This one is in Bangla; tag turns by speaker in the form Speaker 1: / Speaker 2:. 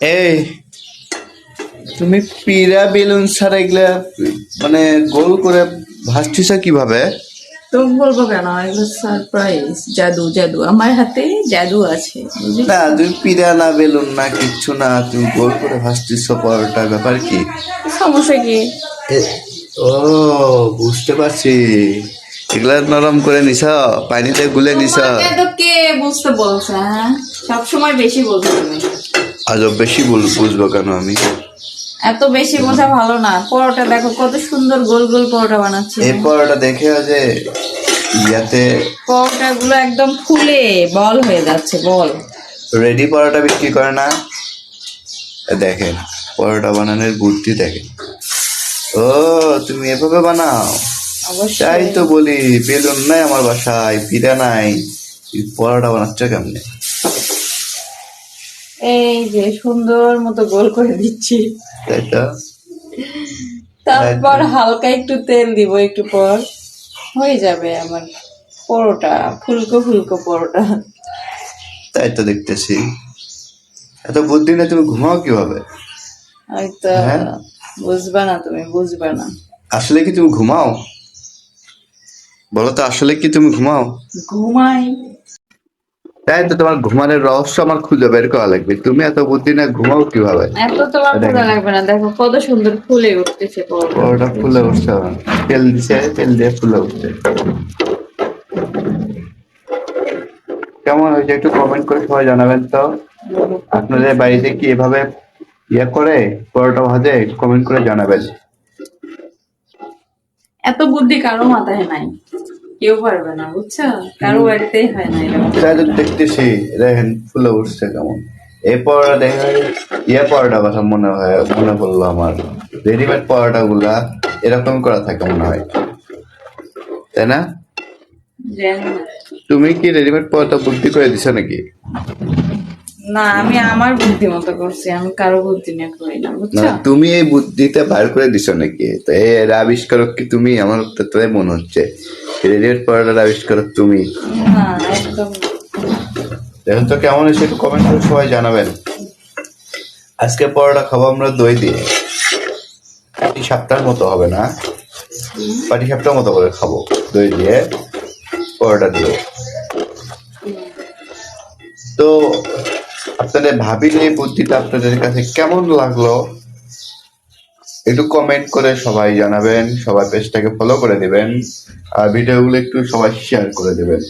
Speaker 1: এই তুমি পিরা বেলুন ছাড়া এগুলা মানে গোল করে ভাসছিস কীভাবে?
Speaker 2: তুমি বলব কেন? এগুলো সারপ্রাইজ জাদু জাদু। আমার হাতে জাদু আছে
Speaker 1: না তুমি পিরা না বেলুন না কিচ্ছু না তুমি গোল করে ভাসছিস পরোটা ব্যাপার কি?
Speaker 2: সমস্যা কি?
Speaker 1: ও বুঝতে পারছি। এগুলা নরম করে নিছ পানিতে গুলে নিছ।
Speaker 2: কে বুঝতে বলছে হ্যাঁ? সবসময় বেশি বলছো তুমি
Speaker 1: আজব বেশি বল- বুঝব কেন আমি?
Speaker 2: এত বেশি বোঝা ভালো না। পরোটা দেখো কত সুন্দর গোল গোল পরোটা বানাচ্ছে।
Speaker 1: এই পরোটা দেখে যে ইয়াতে
Speaker 2: পরোটা গুলো একদম ফুলে বল হয়ে যাচ্ছে বল।
Speaker 1: রেডি পরোটা বিক্রি করে না? দেখেন পরোটা বানানোর বুদ্ধি দেখেন। ও তুমি এভাবে বানাও? তাই তো বলি বেলুন নাই আমার বাসায় পিঠা নাই। পরোটা বানাচ্ছ কেমনে?
Speaker 2: এই যে সুন্দর মতো গোল করে দিচ্ছি।
Speaker 1: তাই তো?
Speaker 2: তারপর হালকা একটু তেল দিব একটু পর। হয়ে যাবে আমার পরোটা ফুলকো ফুলকো পরোটা।
Speaker 1: তাই তো দেখতেছি। এত বুদ্ধি না তুমি ঘুমাও কীভাবে?
Speaker 2: হয়তো
Speaker 1: হ্যাঁ?
Speaker 2: বুঝবা না তুমি বুঝবা না।
Speaker 1: আসলে কি তুমি ঘুমাও? বলো তো আসলে কি তুমি ঘুমাও?
Speaker 2: ঘুমাই।
Speaker 1: তাই তো তোমার ঘুমানোর রহস্য আমার খুঁজে বের করা লাগবে। তুমি এত বুদ্ধি না ঘুমাও কীভাবে?
Speaker 2: এত তোমার। খোঁজা লাগবে না। দেখো কত সুন্দর ফুলে উঠতেছে পরোটা
Speaker 1: ফুলে উঠছে তেল দিছে তেল দিয়ে ফুলে উঠছে। কেমন হয়েছে একটু কমেন্ট করে সবাই জানাবেন তো। আপনাদের বাড়িতে কি এভাবে ইয়ে করে পরোটা ভাজে কমেন্ট করে জানাবেন।
Speaker 2: এত বুদ্ধি কারও মাথায় নাই। কেউ পারবে না বুঝছ? কারও বাড়িতেই হয় না এরকম।
Speaker 1: দেখতেছি দেখেন ফুলে উঠছে কেমন। এই পরোটা দেখে ইয়ে পরোটা কথা মনে হয় মনে পড়ল আমার। রেডিমেড পরোটা গুলা এরকম করা থাকে মনে হয়। তাই না?
Speaker 2: না।
Speaker 1: তুমি কি রেডিমেড পরোটা বুদ্ধি করে দিছো নাকি?
Speaker 2: না আমি আমার বুদ্ধিমতো করছি আমি কারও বুদ্ধি নিয়ে করি না
Speaker 1: না
Speaker 2: বুঝছ?
Speaker 1: তুমি এই বুদ্ধিটা বার করে দিছো নাকি? তো এর আবিষ্কারক কি তুমি? আমার তো তাই মনে হচ্ছে। রেডিমেড পরোটার আবিষ্কারক তুমি।
Speaker 2: না একদম। না।
Speaker 1: তো কেমন হয়েছে একটু কমেন্ট করে সবাই জানাবেন। আজকে পরোটা খাব আমরা দই দিয়ে। পাটি সাপটার মতো হবে না? পাটি সাপটার মতো করে খাব দই দিয়ে পরোটা দিয়ে। তো আপনাদের ভাবিলে বুদ্ধিটা আপনাদের কাছে কেমন লাগল, একটু কমেন্ট করে সবাই জানাবেন সবাই পেজটাকে ফলো করে দিবেন, আর ভিডিওগুলো একটু সবাই শেয়ার করে দিবেন।